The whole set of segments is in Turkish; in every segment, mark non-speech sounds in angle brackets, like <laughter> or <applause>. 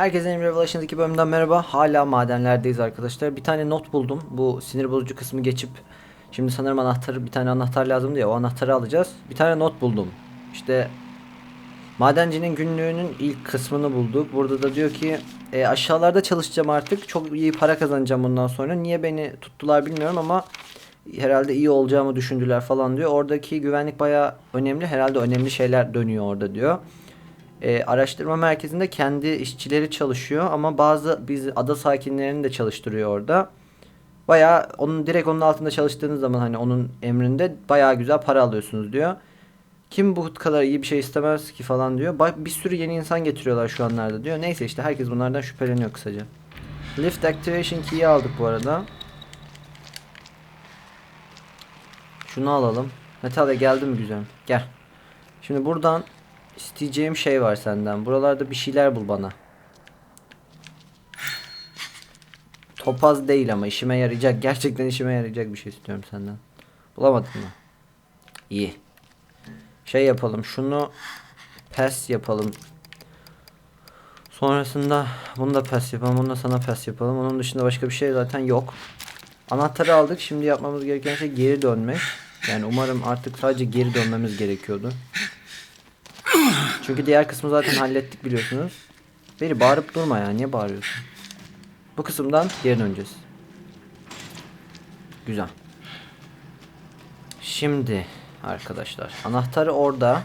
Herkese Emre Revolution'daki bölümden merhaba. Hala madenlerdeyiz arkadaşlar. Bir tane not buldum. Bu sinir bozucu kısmı geçip şimdi sanırım anahtarı bir tane anahtar lazım diye o anahtarı alacağız. Bir tane not buldum. İşte madencinin günlüğünün ilk kısmını bulduk. Burada da diyor ki e, aşağılarda çalışacağım artık. Çok iyi para kazanacağım bundan sonra. Niye beni tuttular bilmiyorum ama herhalde iyi olacağımı düşündüler falan diyor. Oradaki güvenlik bayağı önemli. Herhalde önemli şeyler dönüyor orada diyor. E, araştırma merkezinde kendi işçileri çalışıyor ama bazı biz ada sakinlerini de çalıştırıyor orada. Bayağı onun direkt onun altında çalıştığınız zaman hani onun emrinde bayağı güzel para alıyorsunuz diyor. Kim bu kadar iyi bir şey istemez ki falan diyor. Ba- Bir sürü yeni insan getiriyorlar şu anlarda diyor. Neyse işte herkes bunlardan şüpheleniyor kısaca. Lift Activation Key'i aldık bu arada. Şunu alalım. Natalia geldi mi güzel? Gel. Şimdi buradan isteyeceğim şey var senden. Buralarda bir şeyler bul bana. Topaz değil ama işime yarayacak. Gerçekten işime yarayacak bir şey istiyorum senden. Bulamadın mı? İyi. Şey yapalım. Şunu pes yapalım. Sonrasında bunu da pes yapalım. Bunu da sana pes yapalım. Onun dışında başka bir şey zaten yok. Anahtarı aldık. Şimdi yapmamız gereken şey geri dönmek. Yani umarım artık sadece geri dönmemiz gerekiyordu. Çünkü diğer kısmı zaten hallettik biliyorsunuz. Beni bağırıp durma ya. Niye bağırıyorsun? Bu kısımdan geri döneceğiz. Güzel. Şimdi arkadaşlar anahtarı orada.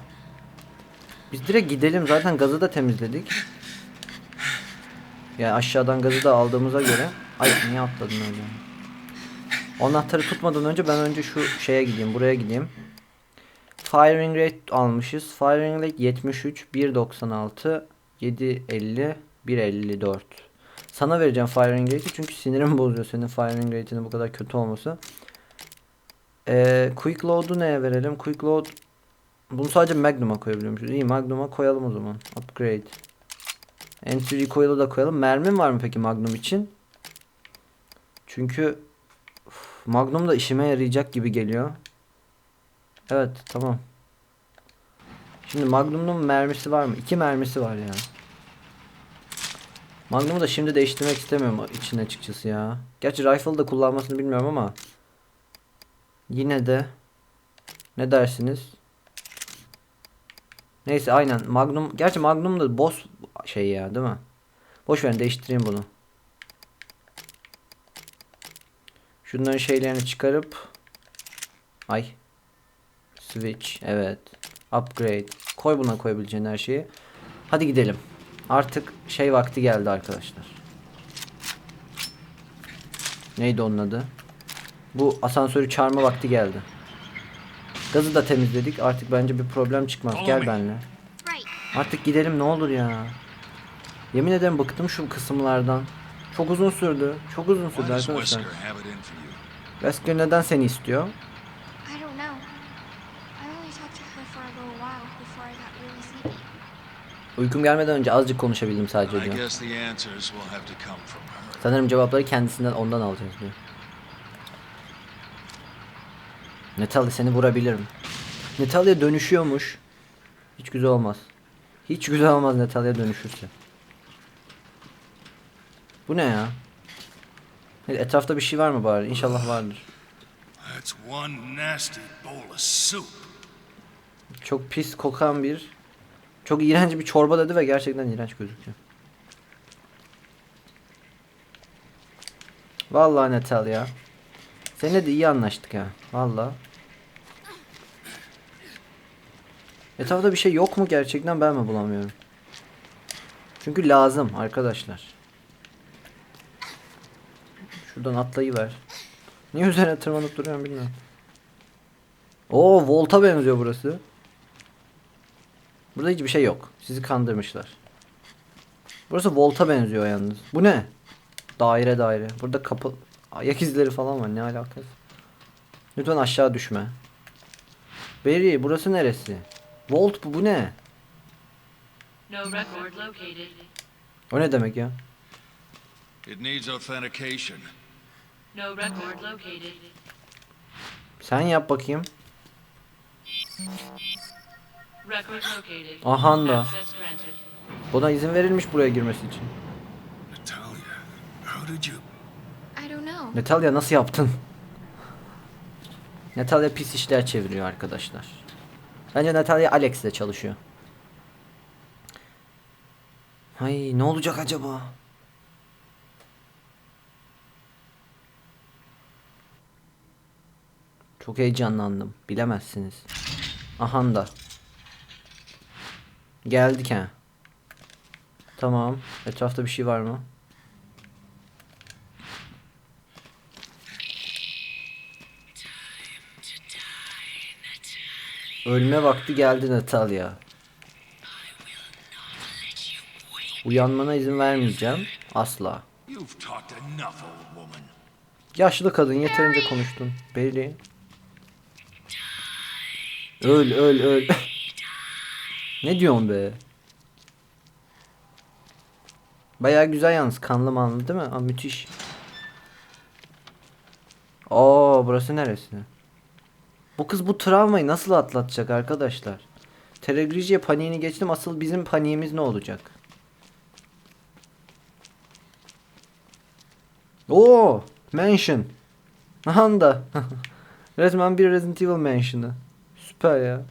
Biz direkt gidelim. Zaten gazı da temizledik. Yani aşağıdan gazı da aldığımıza göre. Ay niye atladın öyle? O Anahtarı tutmadan önce ben önce şu şeye gideyim. Buraya gideyim. Firing rate almışız. Firing rate 73, 1.96, 7.50, 1.54. Sana vereceğim firing rate'i çünkü sinirim <laughs> bozuyor senin firing rate'inin bu kadar kötü olması. Ee, quick load'u neye verelim? Quick load bunu sadece Magnum'a koyabiliyormuşuz. İyi Magnum'a koyalım o zaman. Upgrade. Entry recoil'u da koyalım. Mermin var mı peki Magnum için? Çünkü uf, Magnum da işime yarayacak gibi geliyor. Evet tamam. Şimdi Magnum'un mermisi var mı? İki mermisi var ya. Magnum'u da şimdi değiştirmek istemiyorum için açıkçası ya. Gerçi rifle da kullanmasını bilmiyorum ama. Yine de. Ne dersiniz? Neyse aynen Magnum. Gerçi Magnum da boss şey ya değil mi? Boş verin değiştireyim bunu. Şunların şeylerini çıkarıp. Ay. Switch. Evet. Upgrade. Koy buna koyabileceğin her şeyi. Hadi gidelim. Artık şey vakti geldi arkadaşlar. Neydi onun adı? Bu asansörü çağırma vakti geldi. Gazı da temizledik. Artık bence bir problem çıkmaz. Gel benimle. Artık gidelim ne olur ya. Yemin ederim bıktım şu kısımlardan. Çok uzun sürdü. Çok uzun sürdü arkadaşlar. Wesker neden seni istiyor? Uykum gelmeden önce azıcık konuşabildim sadece diyor. Sanırım cevapları kendisinden ondan alacağız diyor. Natalia seni vurabilirim. Natalia dönüşüyormuş. Hiç güzel olmaz. Hiç güzel olmaz Natalia dönüşürse. Bu ne ya? Etrafta bir şey var mı bari? İnşallah vardır. Çok pis kokan bir çok iğrenç bir çorba dedi ve gerçekten iğrenç gözüküyor. Vallahi Natalia. Seninle de iyi anlaştık ha. Vallahi. Etrafta bir şey yok mu gerçekten ben mi bulamıyorum? Çünkü lazım arkadaşlar. Şuradan atlayıver. Niye üzerine tırmanıp duruyorum bilmiyorum. Oo Volt'a benziyor burası. Burada hiçbir şey yok. Sizi kandırmışlar. Burası Volt'a benziyor yalnız. Bu ne? Daire daire. Burada kapı ayak izleri falan var. Ne alakası? Lütfen aşağı düşme. Berry burası neresi? Volt bu, bu ne? No record located. O ne demek ya? It needs authentication. No record located. Sen yap bakayım. Record located. Ahan da. Access granted. Buna izin verilmiş buraya girmesi için. How did you? I don't know. Natalya nasıl yaptın? Natalya pis işler çeviriyor arkadaşlar. Bence Natalya Alex ile çalışıyor. Ay ne olacak acaba? Çok heyecanlandım. Bilemezsiniz. Ahan da. Geldik ha. Tamam. Etrafta bir şey var mı? Ölme vakti geldi Natalya. Uyanmana izin vermeyeceğim. Asla. Yaşlı kadın yeterince konuştun. Belli. Öl öl öl. Ne diyorsun be? Baya güzel yalnız kanlı manlı değil mi? Aa, müthiş. Oo burası neresi? Bu kız bu travmayı nasıl atlatacak arkadaşlar? Telegrijiye paniğini geçtim. Asıl bizim paniğimiz ne olacak? Oo, mansion. Anda. <laughs> Resmen bir Resident Evil mansion'ı. Süper ya.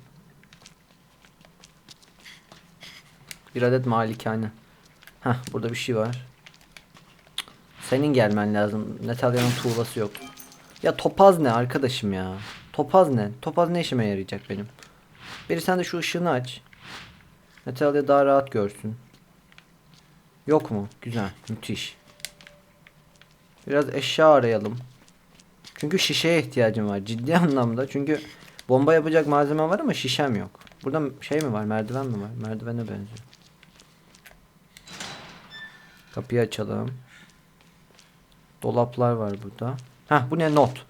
Bir adet malikane. Hah burada bir şey var. Senin gelmen lazım. Natalya'nın tuğlası yok. Ya topaz ne arkadaşım ya? Topaz ne? Topaz ne işime yarayacak benim? Biri sen de şu ışığını aç. Natalya daha rahat görsün. Yok mu? Güzel. Müthiş. Biraz eşya arayalım. Çünkü şişeye ihtiyacım var. Ciddi <laughs> anlamda. Çünkü bomba yapacak malzeme var ama şişem yok. Burada şey mi var? Merdiven mi var? Merdivene benziyor. Kapıyı açalım. Dolaplar var burada. Hah bu ne not?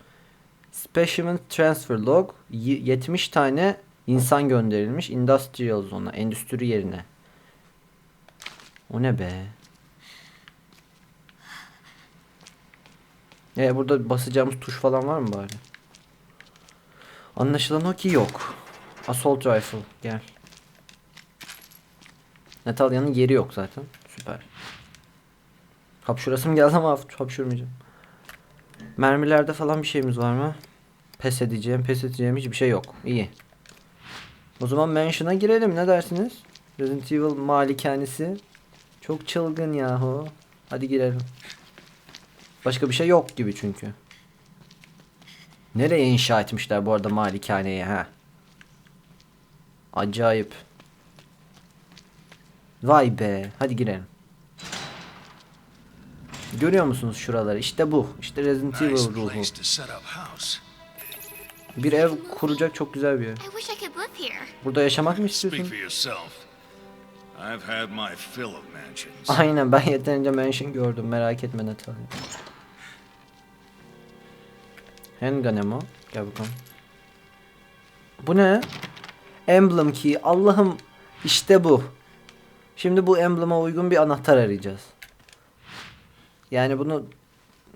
Specimen transfer log. Y- 70 tane insan gönderilmiş industrial zone'a, endüstri yerine. O ne be? E burada basacağımız tuş falan var mı bari? Anlaşılan o ki yok. Assault rifle gel. Natalya'nın yeri yok zaten. Süper. Hapşurasım geldi ama hap- hapşurmayacağım. Mermilerde falan bir şeyimiz var mı? Pes edeceğim, pes edeceğim hiçbir şey yok. İyi. O zaman Mansion'a girelim ne dersiniz? Resident Evil malikanesi. Çok çılgın yahu. Hadi girelim. Başka bir şey yok gibi çünkü. Nereye inşa etmişler bu arada malikaneyi ha? Acayip. Vay be. Hadi girelim. Görüyor musunuz şuraları? İşte bu. İşte Resident Evil ruhu. Bir ev kuracak çok güzel bir yer. Burada yaşamak mı istiyorsun? Aynen ben yeterince mansion gördüm merak etme Natalya. Handgun ammo. Gel bakalım. Bu ne? Emblem key. Allah'ım işte bu. Şimdi bu emblem'a uygun bir anahtar arayacağız. Yani bunu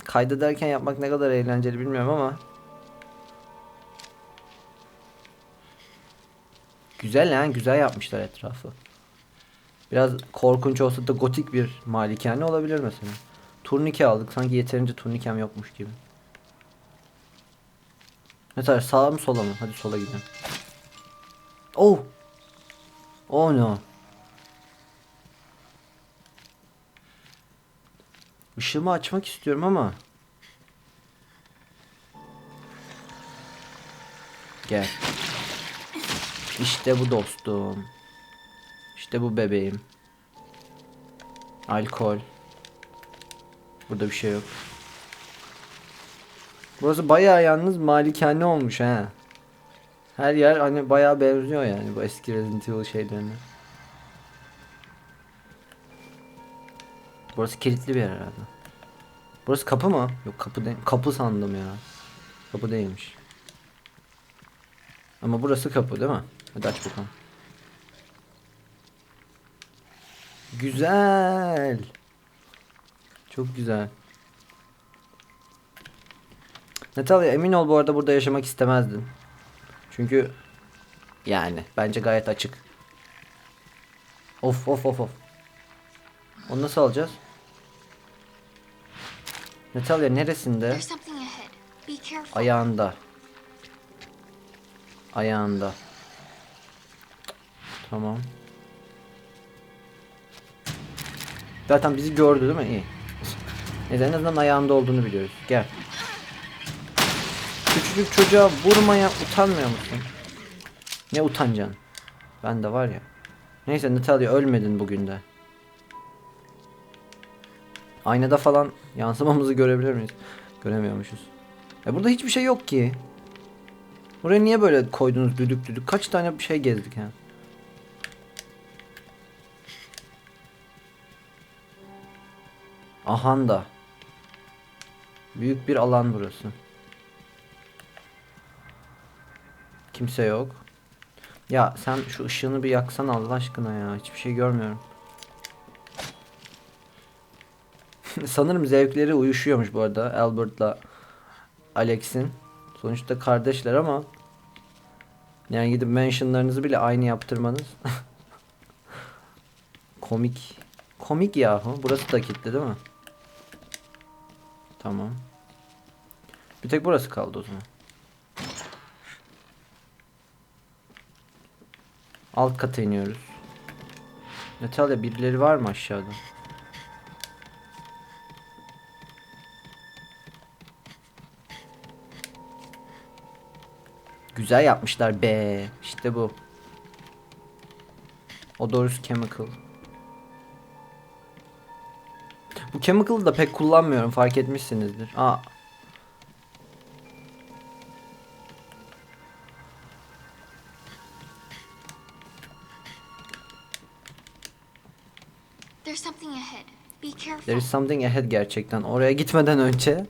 kaydederken yapmak ne kadar eğlenceli bilmiyorum ama. Güzel yani güzel yapmışlar etrafı. Biraz korkunç olsa da gotik bir malikane olabilir mesela. Turnike aldık. Sanki yeterince turnikem yokmuş gibi. Mesela sağa mı sola mı? Hadi sola gidelim. Oh! Oh no. Işığımı açmak istiyorum ama. Gel. İşte bu dostum. İşte bu bebeğim. Alkol. Burada bir şey yok. Burası bayağı yalnız malikane olmuş ha. Her yer hani bayağı benziyor yani bu eski Resident Evil şeylerine. Burası kilitli bir yer herhalde. Burası kapı mı? Yok kapı değil. Kapı sandım ya. Kapı değilmiş. Ama burası kapı değil mi? Hadi aç bakalım. Güzel. Çok güzel. Natalya emin ol bu arada burada yaşamak istemezdin. Çünkü yani bence gayet açık. Of of of of. Onu nasıl alacağız? Natalya neresinde? Ayağında. Ayağında. Tamam. Zaten bizi gördü değil mi? İyi. Neyse en azından ayağında olduğunu biliyoruz. Gel. Küçücük çocuğa vurmaya utanmıyor musun? Ne utanacaksın? Ben de var ya. Neyse Natalya ölmedin bugün de. Aynada falan yansımamızı görebilir miyiz? Göremiyormuşuz. Ya burada hiçbir şey yok ki. Buraya niye böyle koydunuz düdük düdük? Kaç tane bir şey gezdik ha? Ahanda. Büyük bir alan burası. Kimse yok. Ya sen şu ışığını bir yaksan Allah aşkına ya. Hiçbir şey görmüyorum. <laughs> Sanırım zevkleri uyuşuyormuş bu arada Albert'la Alex'in. Sonuçta kardeşler ama yani gidip mentionlarınızı bile aynı yaptırmanız <laughs> komik. Komik yahu. Burası da kilitli değil mi? Tamam. Bir tek burası kaldı o zaman. Alt kata iniyoruz. Natalya birileri var mı aşağıda? Güzel yapmışlar be. İşte bu. Odorous Chemical. Bu chemical'ı da pek kullanmıyorum fark etmişsinizdir. Aa. There's something ahead. Be careful. There is something ahead gerçekten. Oraya gitmeden önce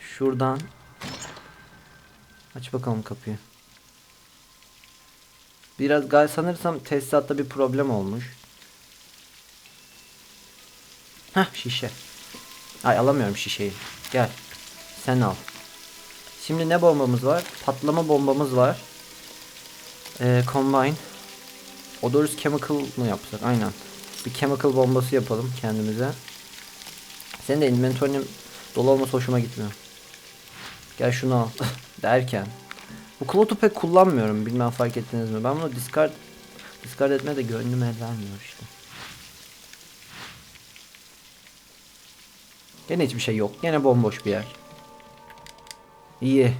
şuradan aç bakalım kapıyı. Biraz gal sanırsam tesisatta bir problem olmuş. Hah şişe. Ay alamıyorum şişeyi. Gel. Sen al. Şimdi ne bombamız var? Patlama bombamız var. Ee, combine. Odorous chemical mı yapsak? Aynen. Bir chemical bombası yapalım kendimize. Senin de inventory'nin dolu olması hoşuma gitmiyor. Gel şunu al. <laughs> Derken. Bu klotu pek kullanmıyorum. Bilmem fark ettiniz mi? Ben bunu discard discard etmeye de gönlüm el vermiyor işte. Gene hiçbir şey yok. Gene bomboş bir yer. İyi.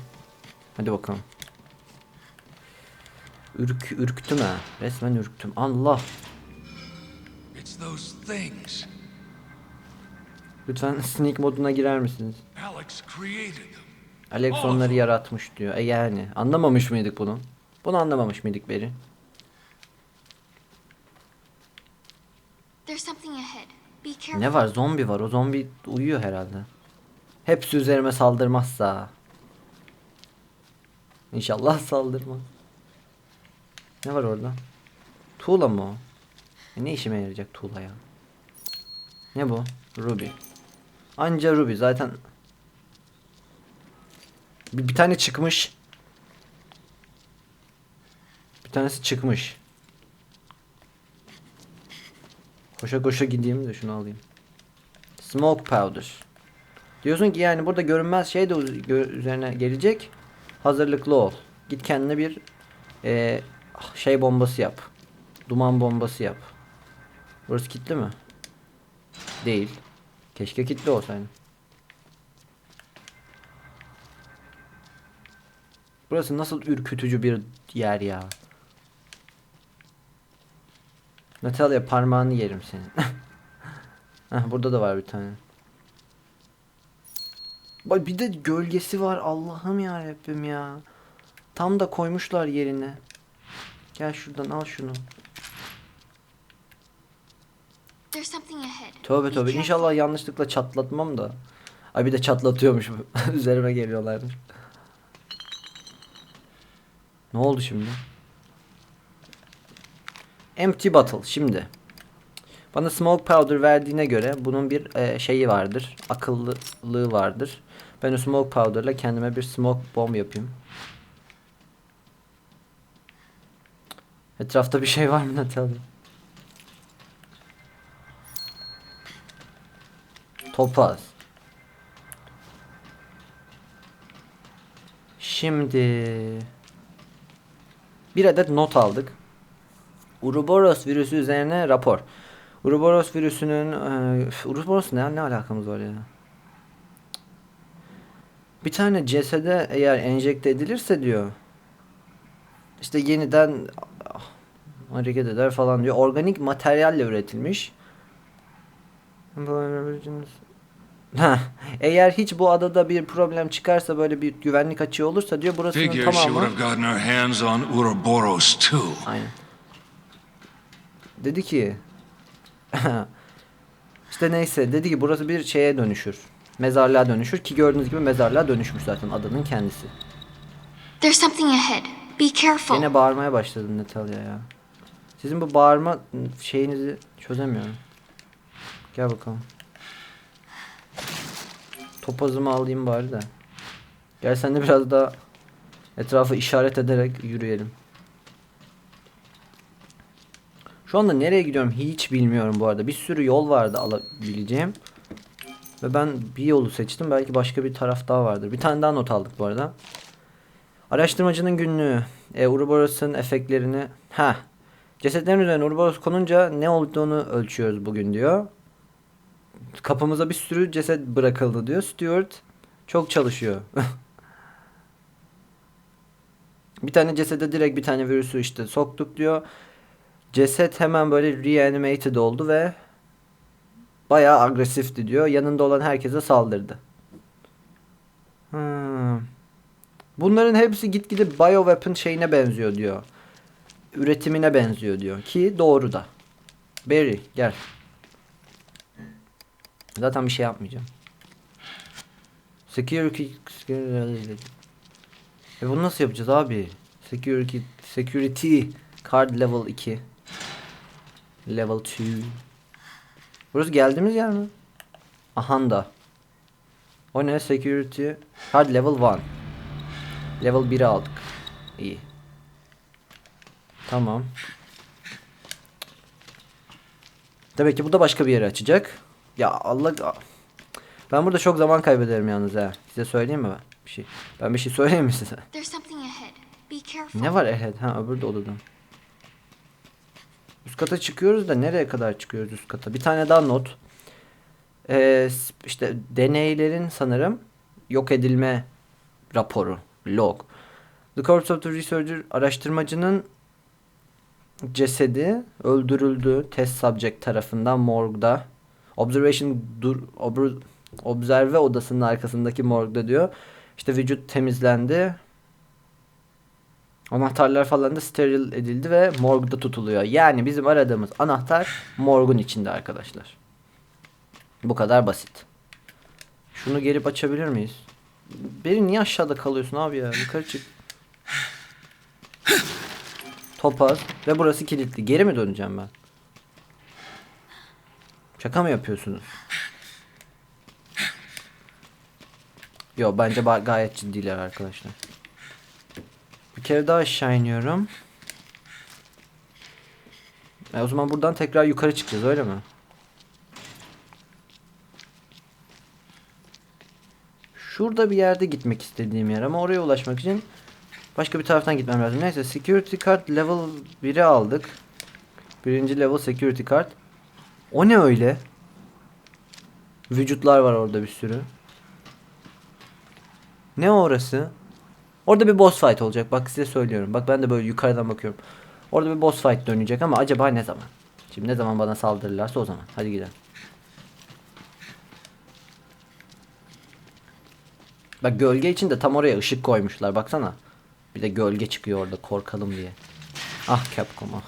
Hadi bakalım. Ürk, ürktüm ha. Resmen ürktüm. Allah. Lütfen sneak moduna girer misiniz? Alex created them. Alex onları yaratmış diyor. E yani anlamamış mıydık bunu? Bunu anlamamış mıydık beri? Ne var? Zombi var. O zombi uyuyor herhalde. Hepsi üzerime saldırmazsa. İnşallah <laughs> saldırmaz. Ne var orada? Tuğla mı o? E ne işime yarayacak tuğla ya? Ne bu? Ruby. Anca Ruby zaten. Bir, bir tane çıkmış. Bir tanesi çıkmış. Koşa koşa gideyim de şunu alayım. Smoke powder. Diyorsun ki yani burada görünmez şey de üzerine gelecek. Hazırlıklı ol. Git kendine bir eee, şey bombası yap. Duman bombası yap. Burası kilitli mi? Değil. Keşke kilitli olsaydı. Burası nasıl ürkütücü bir yer ya. Natalya parmağını yerim senin. <laughs> Heh, burada da var bir tane. Bak bir de gölgesi var Allah'ım ya Rabbim ya. Tam da koymuşlar yerine. Gel şuradan al şunu. Tövbe Be tövbe inşallah yanlışlıkla çatlatmam da. Ay bir de çatlatıyormuş. <laughs> Üzerime geliyorlarmış. Ne oldu şimdi? Empty bottle şimdi. Bana smoke powder verdiğine göre bunun bir e, şeyi vardır. Akıllılığı vardır. Ben o smoke powder ile kendime bir smoke bomb yapayım. Etrafta bir şey var mı Natalya? Topaz. Şimdi bir adet not aldık. Uroboros virüsü üzerine rapor. Uroboros virüsünün e, Uroboros ne ne alakamız var ya? Bir tane cesede eğer enjekte edilirse diyor. işte yeniden ah, hareket eder falan diyor. Organik materyalle üretilmiş. Ha, eğer hiç bu adada bir problem çıkarsa böyle bir güvenlik açığı olursa diyor burasının Figure she would tamamı have gotten her hands on Ouroboros too. Aynen. Dedi ki <laughs> işte neyse dedi ki burası bir şeye dönüşür. Mezarlığa dönüşür ki gördüğünüz gibi mezarlığa dönüşmüş zaten adanın kendisi. There's something ahead. Be careful. Yine bağırmaya başladı Natalya ya. Sizin bu bağırma şeyinizi çözemiyorum. Gel bakalım. Topazımı alayım bari de. Gel sen de biraz daha etrafı işaret ederek yürüyelim. Şu anda nereye gidiyorum hiç bilmiyorum bu arada. Bir sürü yol vardı alabileceğim. Ve ben bir yolu seçtim. Belki başka bir taraf daha vardır. Bir tane daha not aldık bu arada. Araştırmacının günlüğü. E, Ouroboros'un efektlerini... ha Cesetlerin üzerine Ouroboros konunca ne olduğunu ölçüyoruz bugün diyor. Kapımıza bir sürü ceset bırakıldı diyor. Stuart çok çalışıyor. <laughs> bir tane cesede direkt bir tane virüsü işte soktuk diyor. Ceset hemen böyle reanimated oldu ve bayağı agresifti diyor. Yanında olan herkese saldırdı. Hmm. Bunların hepsi gitgide bioweapon şeyine benziyor diyor. Üretimine benziyor diyor. Ki doğru da. Barry gel. Zaten bir şey yapmayacağım. Security e bunu nasıl yapacağız abi? Security Security Card Level 2 Level 2 Burası geldiğimiz yer mi? Ahanda O ne? Security Card Level 1 Level 1'i aldık. İyi. Tamam. Demek ki bu da başka bir yere açacak. Ya Allah ben burada çok zaman kaybederim yalnız ha. Size söyleyeyim mi ben? Bir şey. Ben bir şey söyleyeyim mi size? Ne var ahead? Ha öbür de odadan. Üst kata çıkıyoruz da nereye kadar çıkıyoruz üst kata? Bir tane daha not. Ee, işte deneylerin sanırım yok edilme raporu. Log. The corpse of the researcher araştırmacının cesedi öldürüldü test subject tarafından morgda. Observation dur, obr- observe odasının arkasındaki morgda diyor. İşte vücut temizlendi. Anahtarlar falan da steril edildi ve morgda tutuluyor. Yani bizim aradığımız anahtar morgun içinde arkadaşlar. Bu kadar basit. Şunu gelip açabilir miyiz? Beni niye aşağıda kalıyorsun abi ya? Yukarı çık. Topaz. Ve burası kilitli. Geri mi döneceğim ben? Şaka mı yapıyorsunuz? Yo bence gayet ciddiler arkadaşlar. Bir kere daha aşağı iniyorum. E o zaman buradan tekrar yukarı çıkacağız öyle mi? Şurada bir yerde gitmek istediğim yer ama oraya ulaşmak için başka bir taraftan gitmem lazım. Neyse security card level 1'i aldık. Birinci level security card. O ne öyle? Vücutlar var orada bir sürü. Ne orası? Orada bir boss fight olacak. Bak size söylüyorum. Bak ben de böyle yukarıdan bakıyorum. Orada bir boss fight dönecek ama acaba ne zaman? Şimdi ne zaman bana saldırırlarsa o zaman. Hadi gidelim. Bak gölge için de tam oraya ışık koymuşlar. Baksana. Bir de gölge çıkıyor orada korkalım diye. Ah Capcom ah.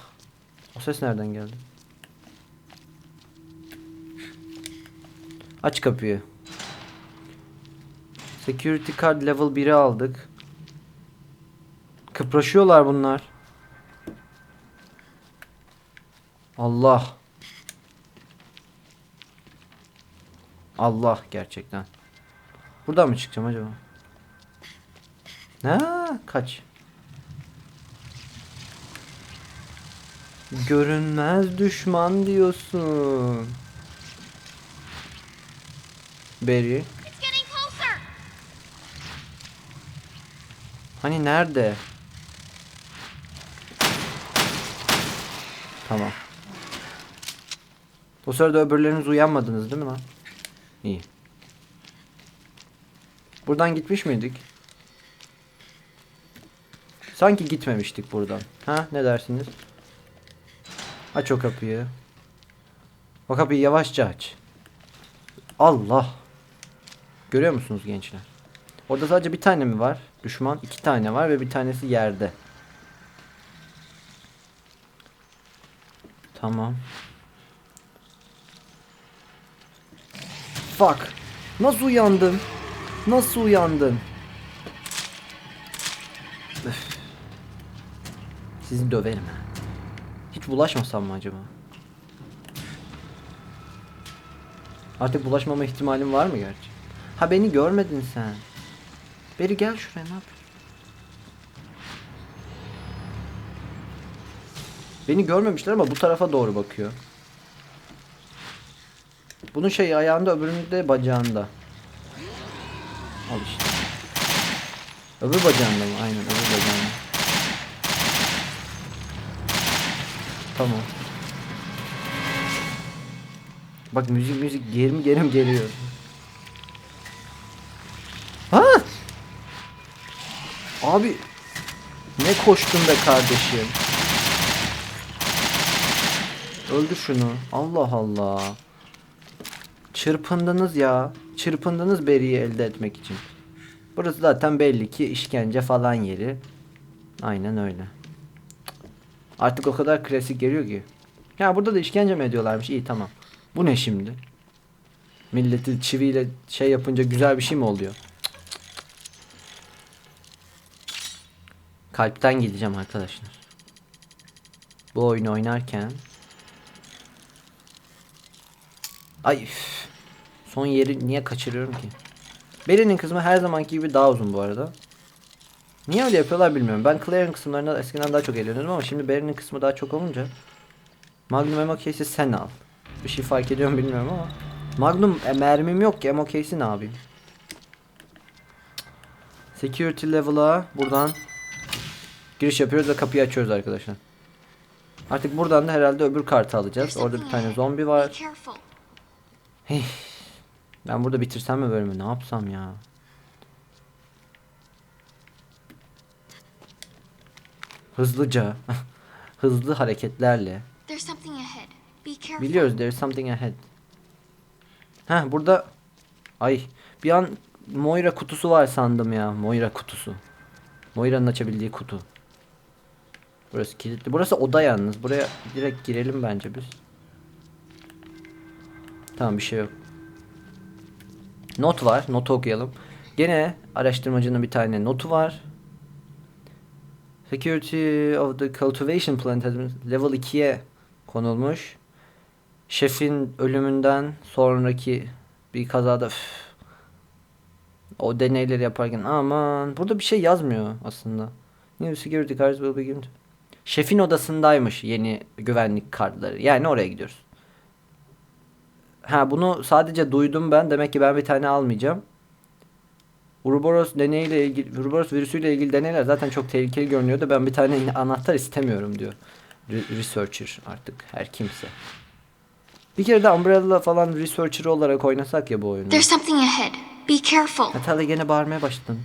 O ses nereden geldi? Aç kapıyı. Security card level 1'i aldık. Kıpraşıyorlar bunlar. Allah. Allah gerçekten. Buradan mı çıkacağım acaba? Ha, kaç. Görünmez düşman diyorsun. Barry. Hani nerede? Tamam. O sırada öbürleriniz uyanmadınız değil mi lan? İyi. Buradan gitmiş miydik? Sanki gitmemiştik buradan. Ha ne dersiniz? Aç o kapıyı. O kapıyı yavaşça aç. Allah. Görüyor musunuz gençler? Orada sadece bir tane mi var? Düşman iki tane var ve bir tanesi yerde. Tamam. Fuck. Nasıl uyandım? Nasıl uyandım? Öf. Sizi döverim. Hiç bulaşmasam mı acaba? Artık bulaşmama ihtimalim var mı gerçi? Ha beni görmedin sen. Beri gel şuraya ne yapıyorsun? Beni görmemişler ama bu tarafa doğru bakıyor. Bunun şey ayağında öbürünün de bacağında. Al işte. Öbür bacağında mı? Aynen öbür bacağında. Tamam. Bak müzik müzik gerim gerim geliyor. Abi ne koştun be kardeşim. Öldür şunu. Allah Allah. Çırpındınız ya. Çırpındınız beriyi elde etmek için. Burası zaten belli ki işkence falan yeri. Aynen öyle. Artık o kadar klasik geliyor ki. Ya burada da işkence mi ediyorlarmış? İyi tamam. Bu ne şimdi? Milleti çiviyle şey yapınca güzel bir şey mi oluyor? Kalpten gideceğim arkadaşlar. Bu oyunu oynarken Ay. Son yeri niye kaçırıyorum ki? Beri'nin kısmı her zamanki gibi daha uzun bu arada. Niye öyle yapıyorlar bilmiyorum. Ben Claire'ın kısımlarına eskiden daha çok eğleniyordum ama şimdi Beri'nin kısmı daha çok olunca Magnum Ammo Case'i sen al. Bir şey fark ediyor mu bilmiyorum ama Magnum e, mermim yok ki Ammo Case'i ne yapayım? Security level'a buradan giriş yapıyoruz ve kapıyı açıyoruz arkadaşlar. Artık buradan da herhalde öbür kartı alacağız. Orada bir tane zombi var. Ben burada bitirsem mi bölümü? Ne yapsam ya? Hızlıca, <laughs> hızlı hareketlerle. Biliyoruz there's something ahead. Heh burada ay bir an Moira kutusu var sandım ya. Moira kutusu. Moira'nın açabildiği kutu. Burası kilitli. Burası oda yalnız. Buraya direkt girelim bence biz. Tamam bir şey yok. Not var. Notu okuyalım. Gene araştırmacının bir tane notu var. Security of the cultivation plant level 2'ye konulmuş. Şefin ölümünden sonraki bir kazada üf, o deneyleri yaparken aman burada bir şey yazmıyor aslında. New security cards will be given to- Şefin odasındaymış yeni güvenlik kartları. Yani oraya gidiyoruz. Ha bunu sadece duydum ben. Demek ki ben bir tane almayacağım. Uroboros deneyiyle ilgili Uroboros virüsüyle ilgili deneyler zaten çok tehlikeli görünüyordu. Ben bir tane anahtar istemiyorum diyor. Re- researcher artık her kimse. Bir kere de Umbrella falan researcher olarak oynasak ya bu oyunu. There's something ahead. Be careful. Natalia gene bağırmaya başladın.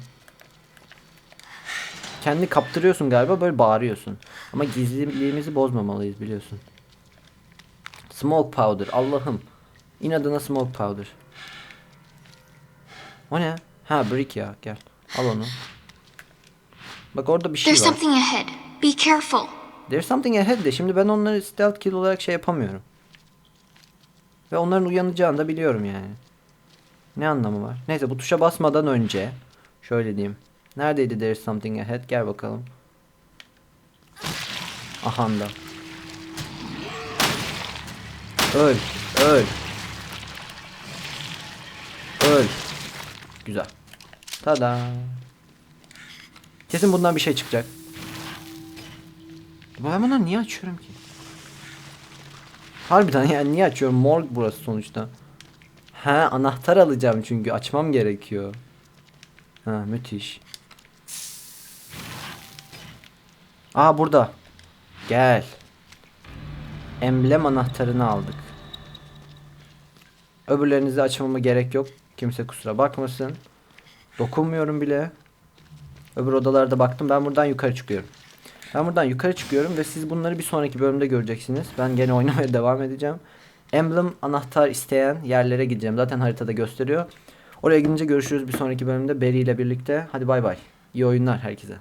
Kendi kaptırıyorsun galiba böyle bağırıyorsun. Ama gizliliğimizi bozmamalıyız biliyorsun. Smoke powder Allah'ım. İnadına smoke powder. O ne? Ha brick ya gel. Al onu. Bak orada bir şey There's var. something ahead. Be careful. There's something ahead de şimdi ben onları stealth kill olarak şey yapamıyorum. Ve onların uyanacağını da biliyorum yani. Ne anlamı var? Neyse bu tuşa basmadan önce şöyle diyeyim. Neredeydi there's something ahead? Gel bakalım. Ahanda. Öl. Öl. Öl. Güzel. Tada. Kesin bundan bir şey çıkacak. Ben bunları niye açıyorum ki? Harbiden yani niye açıyorum? Morg burası sonuçta. He anahtar alacağım çünkü açmam gerekiyor. Ha müthiş. Aa burada. Gel. Emblem anahtarını aldık. Öbürlerinizi açmama gerek yok. Kimse kusura bakmasın. Dokunmuyorum bile. Öbür odalarda baktım. Ben buradan yukarı çıkıyorum. Ben buradan yukarı çıkıyorum ve siz bunları bir sonraki bölümde göreceksiniz. Ben gene oynamaya <laughs> devam edeceğim. Emblem anahtar isteyen yerlere gideceğim. Zaten haritada gösteriyor. Oraya gidince görüşürüz bir sonraki bölümde Barry ile birlikte. Hadi bay bay. İyi oyunlar herkese.